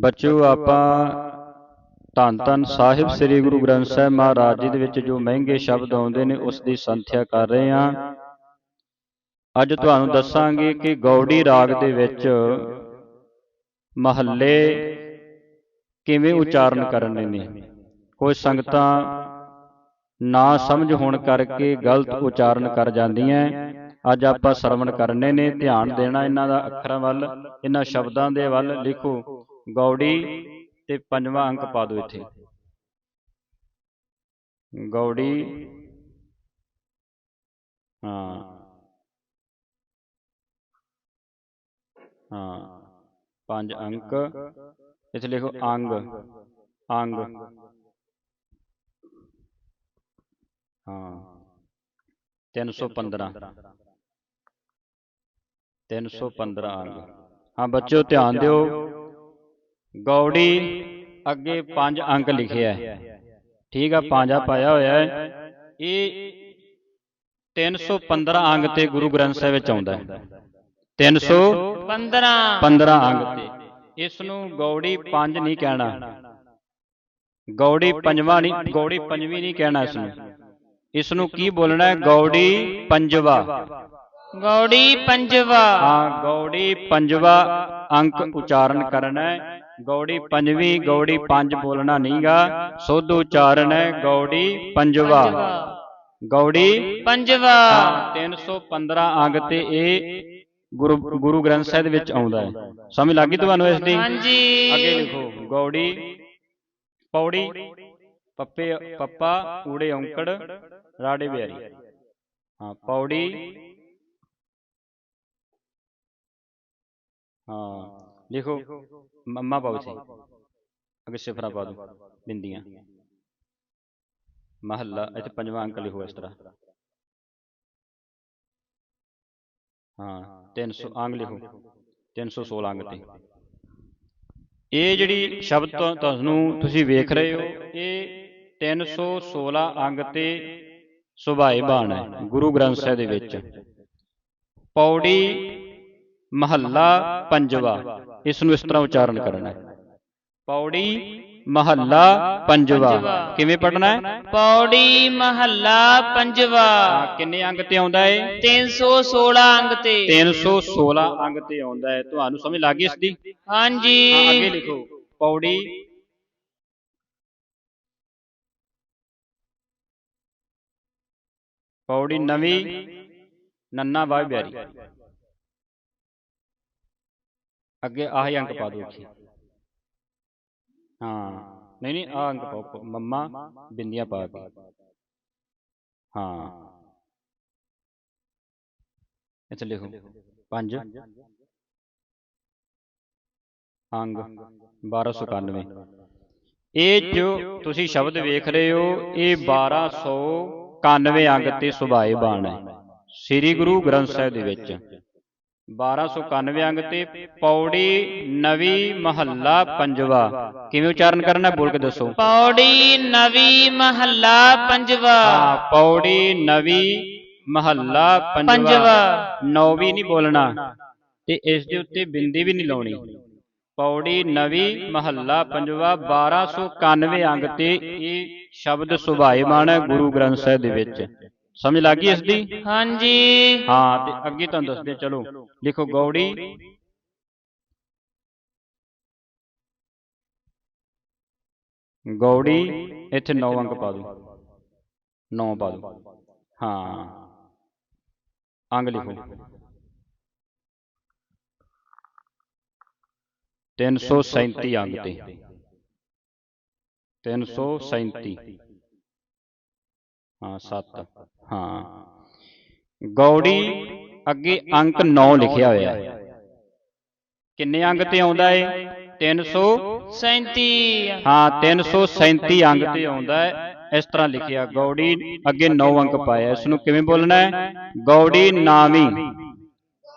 ਬੱਚਿਓ ਆਪਾਂ ਧੰਨ ਧੰਨ ਸਾਹਿਬ ਸ੍ਰੀ ਗੁਰੂ ਗ੍ਰੰਥ ਸਾਹਿਬ ਮਹਾਰਾਜ ਜੀ ਦੇ ਵਿੱਚ ਜੋ ਮਹਿੰਗੇ ਸ਼ਬਦ ਆਉਂਦੇ ਨੇ ਉਸ ਦੀ ਸੰਥਿਆ ਕਰ ਰਹੇ ਹਾਂ। ਅੱਜ ਤੁਹਾਨੂੰ ਦੱਸਾਂਗੇ ਕਿ ਗੌੜੀ ਰਾਗ ਦੇ ਵਿੱਚ ਮਹੱਲੇ ਕਿਵੇਂ ਉਚਾਰਨ ਕਰਨੇ ਨੇ? ਕੋਈ ਸੰਗਤਾਂ ਨਾ ਸਮਝ ਹੋਣ ਕਰਕੇ ਗਲਤ ਉਚਾਰਨ ਕਰ ਜਾਂਦੀਆਂ ਅੱਜ ਆਪਾਂ ਸਰਵਣ ਕਰਨੇ ਨੇ ਧਿਆਨ ਦੇਣਾ ਇਹਨਾਂ ਦਾ ਅੱਖਰਾਂ ਵੱਲ ਇਹਨਾਂ ਸ਼ਬਦਾਂ ਦੇ ਵੱਲ ਲਿਖੋ। ਗੌੜੀ ਤੇ ਪੰਜਵਾਂ ਅੰਕ ਪਾ ਦਿਓ ਇੱਥੇ। ਗੌੜੀ ਹਾਂ। ਹਾਂ। ਪੰਜ ਅੰਕ। ਇੱਥੇ ਲਿਖੋ ਅੰਗ। ਅੰਗ। ਹਾਂ। 315 315 ਅੰਗ। ਹਾਂ ਬੱਚਿਓ ਧਿਆਨ ਦਿਓ। ਗੌੜੀ ਅੱਗੇ ਪੰਜ ਅੰਕ ਲਿਖਿਆ ਹੈ। ਠੀਕ ਆ ਪੰਜਾ ਪਾਇਆ ਹੋਇਆ ਹੈ। ਇਹ 315 ਅੰਗ ਤੇ ਗੁਰੂ ਗ੍ਰੰਥ ਸਾਹਿਬ ਵਿੱਚ ਆਉਂਦਾ ਹੈ। 315 15 ਅੰਗ ਤੇ। ਇਸ ਨੂੰ ਗੌੜੀ ਪੰਜ ਨਹੀਂ ਕਹਿਣਾ। ਗੌੜੀ ਪੰਜਵਾਂ ਨਹੀਂ ਗੌੜੀ ਪੰਜਵੀਂ ਨਹੀਂ ਕਹਿਣਾ ਇਸ ਨੂੰ। ਇਸ ਨੂੰ ਕੀ ਬੋਲਣਾ ਹੈ? ਗੌੜੀ ਪੰਜਵਾ। ਗੌੜੀ ਪੰਜਵਾ। ਹਾਂ ਗੌੜੀ ਪੰਜਵਾ ਅੰਕ ਉਚਾਰਨ ਕਰਨਾ ਹੈ। ਗੌੜੀ ਪੰਜਵੀਂ ਗੌੜੀ ਪੰਜ ਬੋਲਣਾ ਨਹੀਂਗਾ। ਸੁੱਧ ਉਚਾਰਨ ਹੈ ਗੌੜੀ ਪੰਜਵਾ। ਗੌੜੀ ਪੰਜਵਾ। ਹਾਂ 315 ਅੰਗ ਤੇ ਇਹ ਗੁਰੂ ਗੁਰੂ ਗ੍ਰੰਥ ਸਾਹਿਬ ਦੇ ਵਿੱਚ ਆਉਂਦਾ ਹੈ। ਸਮਝ ਲੱਗੀ ਤੁਹਾਨੂੰ ਇਸ ਦੀ? ਹਾਂਜੀ। ਅੱਗੇ ਲਿਖੋ ਗੌੜੀ ਪੌੜੀ ਪੱਪੇ ਪੱਪਾ ਊੜੇ ਔਂਕੜ ਰਾੜੇ ਬਿਆਰੀ ਹਾਂ ਪੌੜੀ। ਹਾਂ। ਲਿਖੋ ਮੰਮਾ ਪਾਓ ਇੱਥੇ ਅੱਗੇ ਸਿਫਰਾ ਪਾ ਦਿਓ। ਬਿੰਦੀਆਂ। ਮਹੱਲਾ ਇੱਥੇ ਪੰਜਵਾਂ ਅੰਕ ਲਿਖੋ ਇਸ ਤਰ੍ਹਾਂ। ਹਾਂ 300 ਅੰਗ ਲਿਖੋ। 316 ਅੰਗ ਤੇ। ਇਹ ਜਿਹੜੀ ਸ਼ਬਦ ਤੁਹਾ- ਤੁਹਾਨੂੰ ਤੁਸੀਂ ਵੇਖ ਰਹੇ ਹੋ ਇਹ 316 ਅੰਗ ਤੇ ਸੁਭਾਏ ਬਾਣ ਹੈ ਗੁਰੂ ਗ੍ਰੰਥ ਸਾਹਿਬ ਦੇ ਵਿੱਚ। ਪੌੜੀ ਮਹੱਲਾ ਪੰਜਵਾ। ਇਸ ਨੂੰ ਇਸ ਤਰ੍ਹਾਂ ਉਚਾਰਨ ਕਰਨਾ ਹੈ। ਪੌੜੀ ਮਹੱਲਾ ਪੰਜਵਾ। ਕਿਵੇਂ ਪੜਨਾ ਹੈ? ਪੌੜੀ ਮਹੱਲਾ ਪੰਜਵਾ। ਕਿੰਨੇ ਅੰਗ ਤੇ ਆਉਂਦਾ ਹੈ 316 ਅੰਗ ਤੇ। 316 ਅੰਗ ਤੇ ਆਉਂਦਾ ਹੈ ਤੁਹਾਨੂੰ ਸਮਝ ਲੱਗ ਗਈ ਇਸ ਦੀ? ਹਾਂਜੀ। ਅੱਗੇ ਲਿਖੋ। ਪੌੜੀ ਪੌੜੀ ਨਵੀਂ ਨੰਨਾ ਵਾਹ ਬਿਆਰੀ ਅੱਗੇ ਆਹੀ ਅੰਕ ਪਾ ਦਿਓ ਇੱਥੇ ਹਾਂ, ਨਹੀਂ ਨਹੀਂ ਆ ਅੰਕ ਪਾਓ ਮੰਮਾ, ਬਿੰਦੀਆਂ ਪਾ ਕੇ ਹਾਂ। ਇੱਥੇ ਲਿਖੋ। ਪੰਜ। ਅੰਗ 1291 ਇਹ ਜੋ ਤੁਸੀਂ ਸ਼ਬਦ ਵੇਖ ਰਹੇ ਹੋ, ਇਹ 1291 ਅੰਗ ਤੇ ਸੁਭਾਏ ਬਾਣ ਹੈ। ਸ੍ਰੀ ਗੁਰੂ ਗ੍ਰੰਥ ਸਾਹਿਬ ਦੇ ਵਿੱਚ। 1291 ਅੰਗ ਤੇ ਪੌੜੀ ਨਵੀਂ ਮਹੱਲਾ ਪੰਜਵਾ। ਕਿਵੇਂ ਉਚਾਰਨ ਕਰਨਾ ਬੋਲ ਕੇ ਦੱਸੋ। ਪੌੜੀ ਨਵੀਂ ਮਹੱਲਾ ਪੰਜਵਾ। ਹਾਂ ਪੌੜੀ ਨਵੀਂ ਮਹੱਲਾ ਪੰਜਵਾ। ਨੌਵੀਂ ਨਹੀਂ ਬੋਲਣਾ। ਤੇ ਇਸ ਦੇ ਉੱਤੇ ਬਿੰਦੀ ਵੀ ਨਹੀਂ ਲਾਉਣੀ। ਪੌੜੀ ਨਵੀਂ ਮਹੱਲਾ ਪੰਜਵਾ 1291 ਅੰਗ ਤੇ ਇਹ ਸ਼ਬਦ ਸੁਭਾਏਮਾਨ ਹੈ ਗੁਰੂ ਗ੍ਰੰਥ ਸਾਹਿਬ ਦੇ ਵਿੱਚ। ਸਮਝ ਲੱਗੀ ਇਸ ਦੀ? ਹਾਂਜੀ। ਹਾਂ ਤੇ ਅੱਗੇ ਤੁਹਾਨੂੰ ਦੱਸਦੇ ਚਲੋ। ਲਿਖੋ ਗੌੜੀ। ਗੌੜੀ ਇੱਥੇ 9 ਅੰਕ ਪਾ ਦਿਓ। 9 ਪਾ ਦਿਓ। ਹਾਂ। ਅੰਗ ਲਿਖੋ। 337 ਅੰਗ ਤੇ। 337 ਹਾਂ 7 ਹਾਂ। ਗੌੜੀ ਅੱਗੇ ਅੰਕ 9 ਲਿਖਿਆ ਹੋਇਆ ਹੈ। ਕਿੰਨੇ ਅੰਗ ਤੇ ਆਉਂਦਾ ਹੈ 300 37 ਹਾਂ 337 ਅੰਗ ਤੇ ਆਉਂਦਾ ਹੈ ਇਸ ਤਰ੍ਹਾਂ ਲਿਖਿਆ ਗੌੜੀ ਅੱਗੇ 9 ਅੰਕ ਪਾਇਆ। ਇਸ ਨੂੰ ਕਿਵੇਂ ਬੋਲਣਾ ਹੈ ਗੌੜੀ ਨਾਵੀ।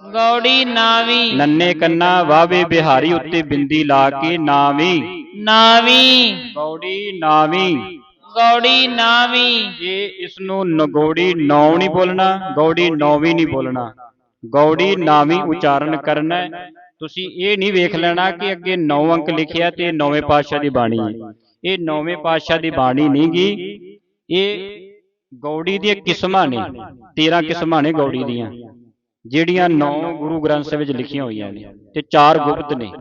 ਗੌੜੀ ਨਾਵੀਂ। ਨੰਨੇ ਕੰਨਾ ਵਾਵੇ ਬਿਹਾਰੀ ਉੱਤੇ ਬਿੰਦੀ ਲਾ ਕੇ ਨਾਵੀ। ਨਾਵੀਂ। ਗੌੜੀ ਨਾਵੀ। ਗੌੜੀ ਨਾਵੀਂ। ਇਹ ਇਸ ਨੂੰ ਨਗੌੜੀ ਨੌ ਨਹੀਂ ਬੋਲਣਾ, ਗੌੜੀ ਨੌਵੀਂ ਨਹੀਂ ਬੋਲਣਾ। ਗੌੜੀ ਨਾਵੀਂ ਉਚਾਰਨ ਕਰਨਾ ਹੈ। ਤੁਸੀਂ ਇਹ ਨਹੀਂ ਵੇਖ ਲੈਣਾ ਕਿ ਅੱਗੇ 9 ਅੰਕ ਲਿਖਿਆ ਤੇ ਨੌਵੇਂ ਪਾਤਸ਼ਾਹ ਦੀ ਬਾਣੀ ਹੈ। ਇਹ ਨੌਵੇਂ ਪਾਤਸ਼ਾਹ ਦੀ ਬਾਣੀ ਨਹੀਂ ਗੀ। ਇਹ ਗੌੜੀ ਦੀਆਂ ਕਿਸਮਾਂ ਨੇ 13 ਕਿਸਮਾਂ ਨੇ ਗੌੜੀ ਦੀਆਂ। ਜਿਹੜੀਆਂ 9 ਗੁਰੂ ਗ੍ਰੰਥ ਸਾਹਿਬ ਵਿੱਚ ਲਿਖੀਆਂ ਹੋਈਆਂ ਨੇ ਤੇ 4 ਗੁਪਤ ਨੇ।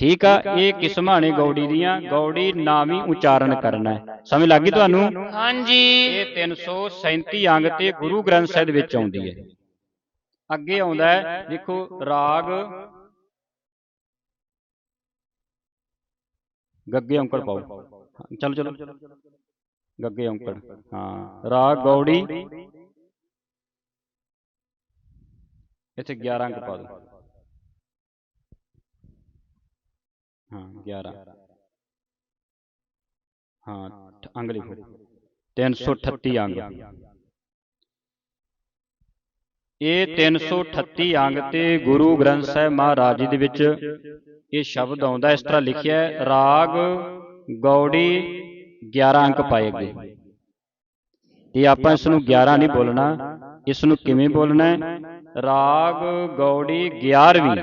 ਠੀਕ ਆ ਇਹ ਕਿਸਮਾਂ ਨੇ ਗੌੜੀ ਦੀਆਂ ਗੌੜੀ ਨਾਮੀ ਉਚਾਰਨ ਕਰਨਾ ਹੈ। ਸਮਝ ਲੱਗ ਗਈ ਤੁਹਾਨੂੰ? ਹਾਂਜੀ। ਇਹ 337 ਅੰਗ ਤੇ ਗੁਰੂ ਗ੍ਰੰਥ ਸਾਹਿਬ ਵਿੱਚ ਆਉਂਦੀ ਹੈ। ਅੱਗੇ ਆਉਂਦਾ ਹੈ ਦੇਖੋ ਰਾਗ ਗੱਗੇ ਔਂਕੜ ਪਾਓ। ਚਲੋ ਚਲੋ। ਗੱਗੇ ਔਂਕੜ ਹਾਂ। ਰਾਗ ਗੌੜੀ। ਇੱਥੇ 11 ਅੰਕ ਪਾ ਦਿਓ। ਹਾਂ 11 ਹਾਂ ਅੰਗ। ਲਿਖੋ 338 ਅੰਗ। ਇਹ 338 ਅੰਗ ਤੇ ਗੁਰੂ ਗ੍ਰੰਥ ਸਾਹਿਬ ਮਹਾਰਾਜ ਜੀ ਦੇ ਵਿੱਚ ਇਹ ਸ਼ਬਦ ਆਉਂਦਾ ਇਸ ਤਰ੍ਹਾਂ ਲਿਖਿਆ ਹੈ ਰਾਗ ਗੌੜੀ 11 ਅੰਕ ਪਾਏ ਗਏ ਤੇ ਆਪਾਂ ਇਸ ਨੂੰ 11 ਨਹੀਂ ਬੋਲਣਾ। ਇਸ ਨੂੰ ਕਿਵੇਂ ਬੋਲਣਾ ਹੈ? ਰਾਗ ਗੌੜੀ 11ਵੀਂ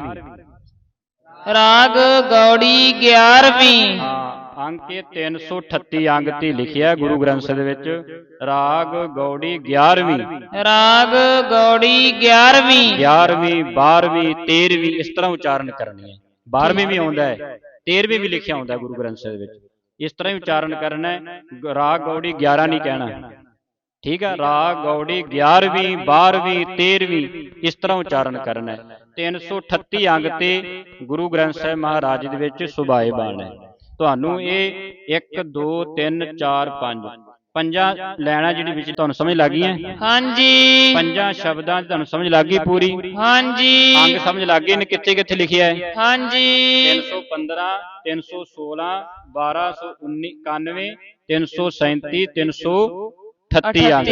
ਰਾਗ ਗੌੜੀ 11ਵੀਂ ਹਾਂ ਅੰਕ ਇਹ 338 ਅੰਗ ਤੇ ਲਿਖਿਆ ਗੁਰੂ ਗ੍ਰੰਥ ਸਾਹਿਬ ਦੇ ਵਿੱਚ ਰਾਗ ਗੌੜੀ 11ਵੀਂ ਰਾਗ ਗੌੜੀ 11ਵੀਂ 11ਵੀਂ 12ਵੀਂ 13ਵੀਂ ਇਸ ਤਰ੍ਹਾਂ ਉਚਾਰਨ ਕਰਨੀ ਹੈ। 12ਵੀਂ ਵੀ ਆਉਂਦਾ ਹੈ 13ਵੀਂ ਵੀ ਲਿਖਿਆ ਹੁੰਦਾ ਗੁਰੂ ਗ੍ਰੰਥ ਸਾਹਿਬ ਵਿੱਚ। ਇਸ ਤਰ੍ਹਾਂ ਹੀ ਉਚਾਰਨ ਕਰਨਾ ਹੈ ਰਾਗ ਗੌੜੀ 11 ਨਹੀਂ ਕਹਿਣਾ। ਠੀਕ ਹੈ ਰਾਗ ਗੌੜੀ 11ਵੀਂ 12ਵੀਂ 13ਵੀਂ ਇਸ ਤਰ੍ਹਾਂ ਉਚਾਰਨ ਕਰਨਾ ਹੈ। 338 ਅੰਗ ਤੇ ਗੁਰੂ ਗ੍ਰੰਥ ਸਾਹਿਬ ਮਹਾਰਾਜ ਦੇ ਵਿੱਚ ਸੁਭਾਏ ਬਾਣ ਹੈ। ਤੁਹਾਨੂੰ ਇਹ 1 2 3 4 5 ਪੰਜਾਂ ਲੈਣਾ ਜਿਹੜੀ ਵਿੱਚ ਤੁਹਾਨੂੰ ਸਮਝ ਲੱਗ ਗਈ ਹੈ ਹਾਂਜੀ। ਪੰਜਾਂ ਸ਼ਬਦਾਂ 'ਚ ਤੁਹਾਨੂੰ ਸਮਝ ਲੱਗ ਗਈ ਪੂਰੀ? ਹਾਂਜੀ। ਅੰਗ ਸਮਝ ਲੱਗ ਗਏ ਨੇ ਕਿੱਥੇ ਕਿੱਥੇ ਲਿਖਿਆ ਹੈ? ਹਾਂਜੀ। 315 316 1219 91 337 338 ਅੰਗ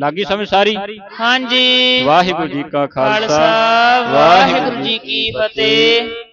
ਲੱਗੀ ਸਮਝ ਸਾਰੀ? ਹਾਂਜੀ। ਵਾਹਿਗੁਰੂ ਜੀ ਕਾ ਖਾਲਸਾ। ਵਾਹਿਗੁਰੂ ਜੀ ਕੀ ਫਤਿਹ।